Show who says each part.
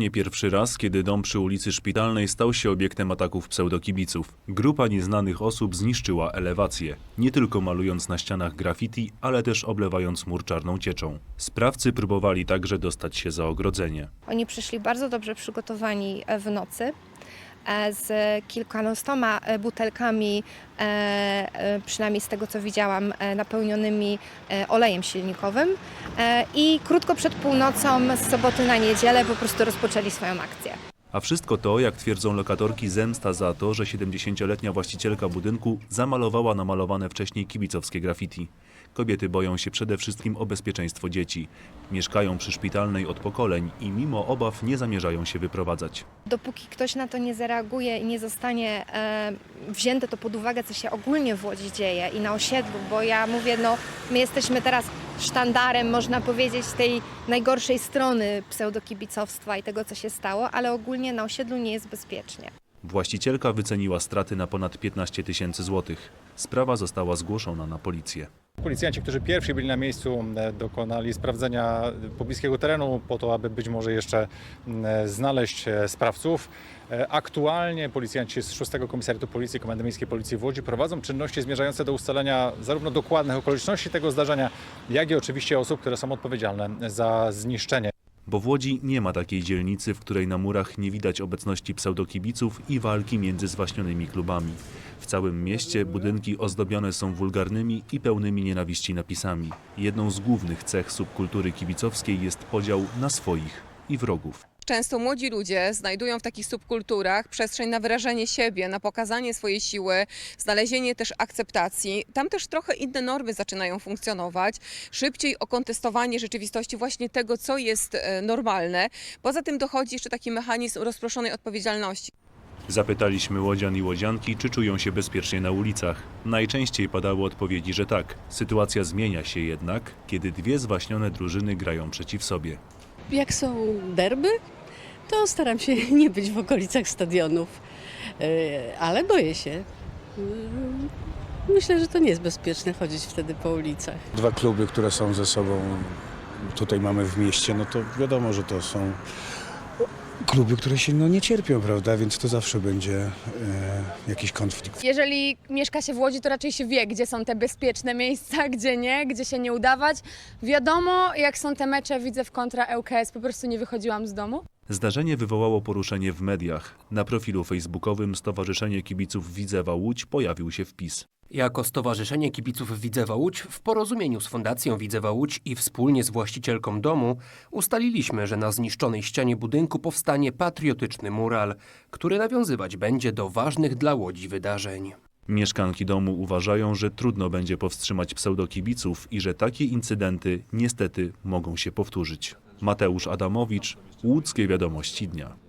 Speaker 1: Nie pierwszy raz, kiedy dom przy ulicy Szpitalnej stał się obiektem ataków pseudokibiców. Grupa nieznanych osób zniszczyła elewację, nie tylko malując na ścianach graffiti, ale też oblewając mur czarną cieczą. Sprawcy próbowali także dostać się za ogrodzenie.
Speaker 2: Oni przyszli bardzo dobrze przygotowani e, w nocy z kilkunastoma e, butelkami, e, e, przynajmniej z tego co widziałam, e, napełnionymi e, olejem silnikowym e, i krótko przed północą z soboty na niedzielę po prostu rozpoczęli swoją akcję.
Speaker 1: A wszystko to, jak twierdzą lokatorki, zemsta za to, że 70-letnia właścicielka budynku zamalowała namalowane wcześniej kibicowskie graffiti. Kobiety boją się przede wszystkim o bezpieczeństwo dzieci. Mieszkają przy szpitalnej od pokoleń i mimo obaw nie zamierzają się wyprowadzać.
Speaker 2: Dopóki ktoś na to nie zareaguje i nie zostanie e, wzięte to pod uwagę, co się ogólnie w Łodzi dzieje i na osiedlu, bo ja mówię, no my jesteśmy teraz sztandarem, można powiedzieć, tej najgorszej strony pseudokibicowstwa i tego, co się stało, ale ogólnie na osiedlu nie jest bezpiecznie.
Speaker 1: Właścicielka wyceniła straty na ponad 15 tysięcy złotych. Sprawa została zgłoszona na policję.
Speaker 3: Policjanci, którzy pierwsi byli na miejscu, dokonali sprawdzenia pobliskiego terenu po to, aby być może jeszcze znaleźć e, sprawców. E, Aktualnie policjanci z 6 Komisariatu Policji Komendy Miejskiej Policji w Łodzi prowadzą czynności zmierzające do ustalenia zarówno dokładnych okoliczności tego zdarzenia, jak i oczywiście osób, które są odpowiedzialne za zniszczenie.
Speaker 1: Bo w Łodzi nie ma takiej dzielnicy, w której na murach nie widać obecności pseudokibiców i walki między zwaśnionymi klubami. W całym mieście budynki ozdobione są wulgarnymi i pełnymi nienawiści napisami. Jedną z głównych cech subkultury kibicowskiej jest podział na swoich i wrogów.
Speaker 4: Często młodzi ludzie znajdują w takich subkulturach przestrzeń na wyrażenie siebie, na pokazanie swojej siły, znalezienie też akceptacji. Tam też trochę inne normy zaczynają funkcjonować. Szybciej o kontestowanie rzeczywistości właśnie tego, co jest e, normalne. Poza tym dochodzi jeszcze taki mechanizm rozproszonej odpowiedzialności.
Speaker 1: Zapytaliśmy łodzian i łodzianki, czy czują się bezpiecznie na ulicach. Najczęściej padały odpowiedzi, że tak. Sytuacja zmienia się jednak, kiedy dwie zwaśnione drużyny grają przeciw sobie.
Speaker 5: Jak są derby, to staram się nie być w okolicach stadionów, E, ale boję się. Mm, Myślę, że to nie jest bezpieczne chodzić wtedy po ulicach.
Speaker 6: dwa kluby, które są ze sobą tutaj mamy w mieście, no to wiadomo, że to są kluby, które się no, nie cierpią, prawda? Więc to zawsze będzie e, jakiś konflikt.
Speaker 7: Jeżeli mieszka się w Łodzi, to raczej się wie, gdzie są te bezpieczne miejsca, gdzie nie, gdzie się nie udawać. Wiadomo, jak są te mecze, widzę w kontra ŁKS, po prostu nie wychodziłam z domu.
Speaker 1: Zdarzenie wywołało poruszenie w mediach. Na profilu facebookowym Stowarzyszenie Kibiców Widzewa Łódź pojawił się wpis.
Speaker 8: Jako Stowarzyszenie Kibiców Widzewa Łódź w porozumieniu z Fundacją Widzewa Łódź i wspólnie z właścicielką domu ustaliliśmy, że na zniszczonej ścianie budynku powstanie patriotyczny mural, który nawiązywać będzie do ważnych dla Łodzi wydarzeń.
Speaker 1: Mieszkanki domu uważają, że trudno będzie powstrzymać pseudokibiców i że takie incydenty niestety mogą się powtórzyć. Mateusz Adamowicz, Łódzkie Wiadomości Dnia.